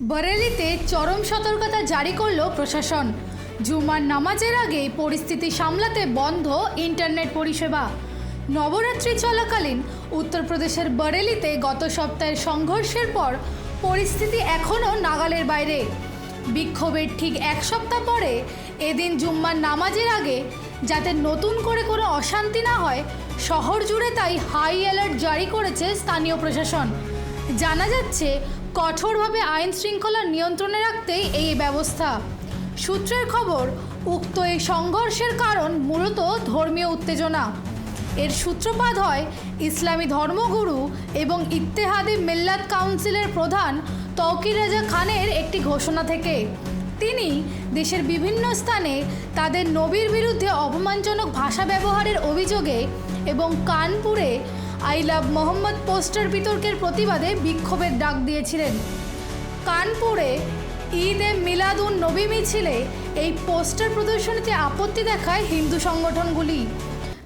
বরেলিতে চরম সতর্কতা জারি করল প্রশাসন। জুমার নামাজের আগে পরিস্থিতি সামলাতে বন্ধ ইন্টারনেট পরিষেবা। নবরাত্রি চলাকালীন উত্তরপ্রদেশের বরেলিতে গত সপ্তাহের সংঘর্ষের পর পরিস্থিতি এখনও নাগালের বাইরে। বিক্ষোভের ঠিক এক সপ্তাহ পরে এদিন জুম্মার নামাজের আগে যাতে নতুন করে কোনো অশান্তি না হয়, শহর জুড়ে তাই হাই অ্যালার্ট জারি করেছে স্থানীয় প্রশাসন। জানা যাচ্ছে, কঠোরভাবে আইন শৃঙ্খলা নিয়ন্ত্রণে রাখতেই এই ব্যবস্থা। সূত্রের খবর, উক্ত এই সংঘর্ষের কারণ মূলত ধর্মীয় উত্তেজনা। এর সূত্রপাত হয় ইসলামী ধর্মগুরু এবং ইত্তেহাদি মিল্লাত কাউন্সিলের প্রধান তৌকির রাজা খানের একটি ঘোষণা থেকে। তিনি দেশের বিভিন্ন স্থানে তাদের নবীর বিরুদ্ধে অপমানজনক ভাষা ব্যবহারের অভিযোগে এবং কানপুরে আই লাভ মোহাম্মদ পোস্টার বিতর্কের প্রতিবাদে বিক্ষোভের ডাক দিয়েছিলেন। কানপুরে ঈদ এ মিলাদুন নবী মিছিলে এই পোস্টার প্রদর্শনীতে আপত্তি দেখায় হিন্দু সংগঠনগুলি।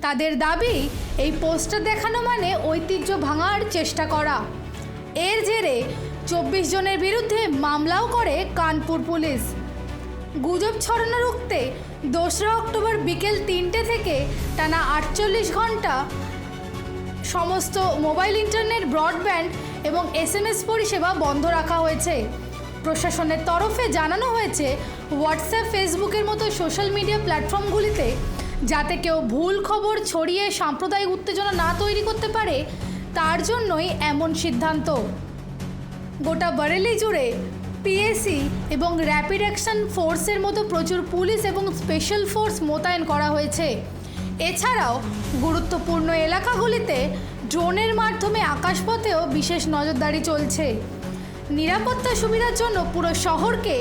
তাদের দাবি, এই পোস্টার দেখানো মানে ঐতিহ্য ভাঙার চেষ্টা করা। এর জেরে চব্বিশ জনের বিরুদ্ধে মামলাও করে কানপুর পুলিশ। গুজব ছড়ানো রুখতে দোসরা অক্টোবর বিকেল তিনটে থেকে টানা আটচল্লিশ ঘণ্টা সমস্ত মোবাইল, ইন্টারনেট, ব্রডব্যান্ড এবং এসএমএস পরিষেবা বন্ধ রাখা হয়েছে। প্রশাসনের তরফে জানানো হয়েছে, হোয়াটসঅ্যাপ, ফেসবুকের মতো সোশ্যাল মিডিয়া প্ল্যাটফর্মগুলিতে যাতে কেউ ভুল খবর ছড়িয়ে সাম্প্রদায়িক উত্তেজনা না তৈরি করতে পারে, তার জন্যই এমন সিদ্ধান্ত। গোটা বরেলি জুড়ে পিএসি এবং র্যাপিড অ্যাকশন ফোর্সের মতো প্রচুর পুলিশ এবং স্পেশাল ফোর্স মোতায়েন করা হয়েছে। এছাড়াও গুরুত্বপূর্ণ এলাকাগুলিতে ড্রোনের মাধ্যমে আকাশপথেও বিশেষ নজরদারি চলছে। নিরাপত্তা সুবিধার জন্য পুরো শহরকে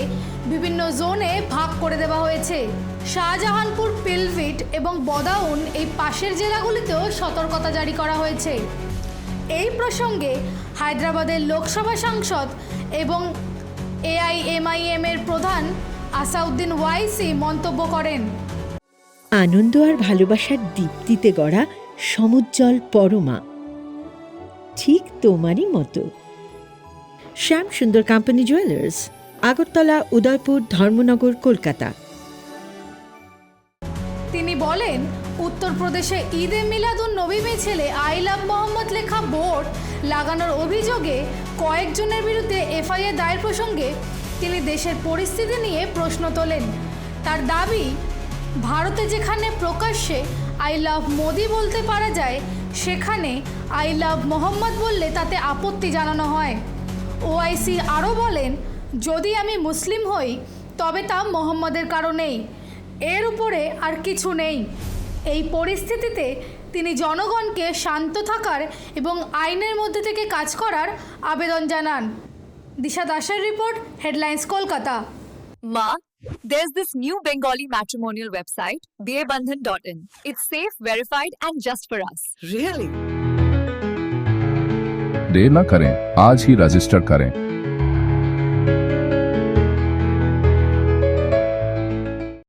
বিভিন্ন জোনে ভাগ করে দেওয়া হয়েছে। শাহজাহানপুর, পিলভিট এবং বদাউন এই পাশের জেলাগুলিতেও সতর্কতা জারি করা হয়েছে। এই প্রসঙ্গে হায়দ্রাবাদের লোকসভা সাংসদ এবং এআইএমআইএম এর প্রধান আসাউদ্দিন ওয়াইসি মন্তব্য করেন। আনন্দ আর ভালোবাসার দীপ্তিতে গড়া সমুজ্জ্বল পরমা। ঠিক তোমারই মতো। Shyam Sundar company jewellers Agartala, Udaipur, Dharmanagar, Kolkata. তিনি বলেন উত্তরপ্রদেশে ঈদে মিলাদুন নবী মিছিলে আই লাভ মোহাম্মদ লেখা বোর্ড লাগানোর অভিযোগে কয়েকজনের বিরুদ্ধে এফআইআর দায়ের প্রসঙ্গে তিনি দেশের পরিস্থিতি নিয়ে প্রশ্ন তোলেন। তার দাবি ভারতে যেখানে প্রকাশ্যে আই লাভ মোদি বলতে পারা যায় সেখানে আই লাভ মোহাম্মদ বললে তাতে আপত্তি জানানো হয়। ওআইসি আরও বলেন যদি আমি মুসলিম হই তবে তা মোহাম্মদের কারণেই। এর উপরে আর কিছু নেই। এই পরিস্থিতিতে তিনি জনগণকে শান্ত থাকার এবং আইনের মধ্যে থেকে কাজ করার আবেদন জানান। দিশা দাসের report headlines Kolkata. Ma, there's this new Bengali matrimonial website, bearbandhan.in. It's safe, verified, and just for us. Really? देर न करें आज ही रजिस्टर करें